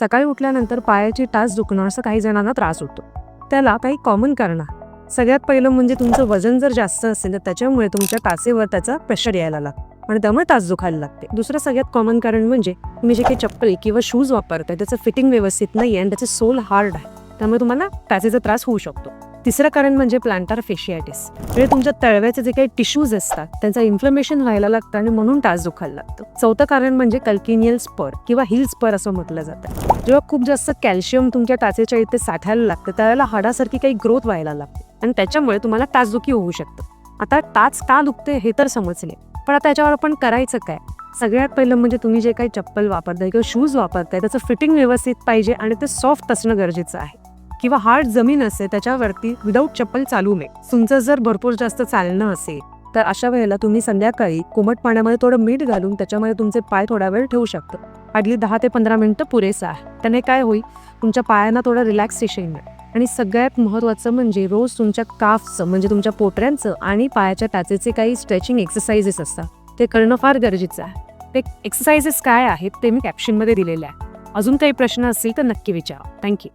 सकाळी उठल्यानंतर पायाची टाच दुखणं असं काही जणांना त्रास होतो. त्याला काही कॉमन कारण आहे. सगळ्यात पहिलं म्हणजे तुमचं वजन जर जास्त असेल तर त्याच्यामुळे तुमच्या टाचेवर त्याचा प्रेशर यायला लागतो आणि त्यामुळे टाच दुखायला लागते. दुसरं सगळ्यात कॉमन कारण म्हणजे तुम्ही जे काही चप्पल किंवा शूज वापरताय त्याचं फिटिंग व्यवस्थित नाही आणि त्याचे सोल हार्ड आहे. त्यामुळे तुम्हाला टाचेचा त्रास होऊ शकतो. तिसरं कारण म्हणजे प्लांटार फेशियाटिस म्हणजे तुमच्या तळव्याचे जे काही टिश्यूज असतात त्यांचं इन्फ्लमेशन व्हायला लागतं आणि म्हणून टाच दुखायला लागतं. चौथं कारण म्हणजे कल्किनियल स्पर किंवा हिल स्पर असं म्हटलं जातं. जेव्हा खूप जास्त कॅल्शियम तुमच्या टाचेच्या इथे साठायला लागतं त्यावेळेला हाडासारखी काही ग्रोथ व्हायला लागते. आणि त्याच्यामुळे तुम्हाला टाचदुखी होऊ शकतं. आता टाच का दुखते हे तर समजले. पण आता याच्यावर आपण करायचं काय? सगळ्यात पहिलं म्हणजे तुम्ही जे काही चप्पल वापरताय किंवा शूज वापरताय त्याचं फिटिंग व्यवस्थित पाहिजे आणि ते सॉफ्ट असणं गरजेचं आहे. किंवा हार्ड जमीन असेल त्याच्यावरती विदाऊट चप्पल चालू नये. तुमचं जर भरपूर जास्त चालणं असेल तर अशा वेळेला तुम्ही संध्याकाळी कोमट पाण्यामध्ये थोडं मीठ घालून त्याच्यामध्ये तुमचे पाय थोडा वेळ ठेवू शकता. हार्डली दहा ते पंधरा मिनिटं पुरेसा आहे. त्याने काय होईल? तुमच्या पायांना थोडं रिलॅक्सेशन मिळेल आणि सगळ्यात महत्त्वाचं म्हणजे रोज तुमच्या काफचं म्हणजे तुमच्या पोटऱ्यांचं आणि पायाच्या टाचेचे काही स्ट्रेचिंग एक्सरसाइजेस असतात. ते करणं फार गरजेचं आहे. ते एक्सरसाइजेस काय आहेत ते मी कॅप्शनमध्ये दिलेले आहे अजून काही प्रश्न असतील तर नक्की विचारा. थँक्यू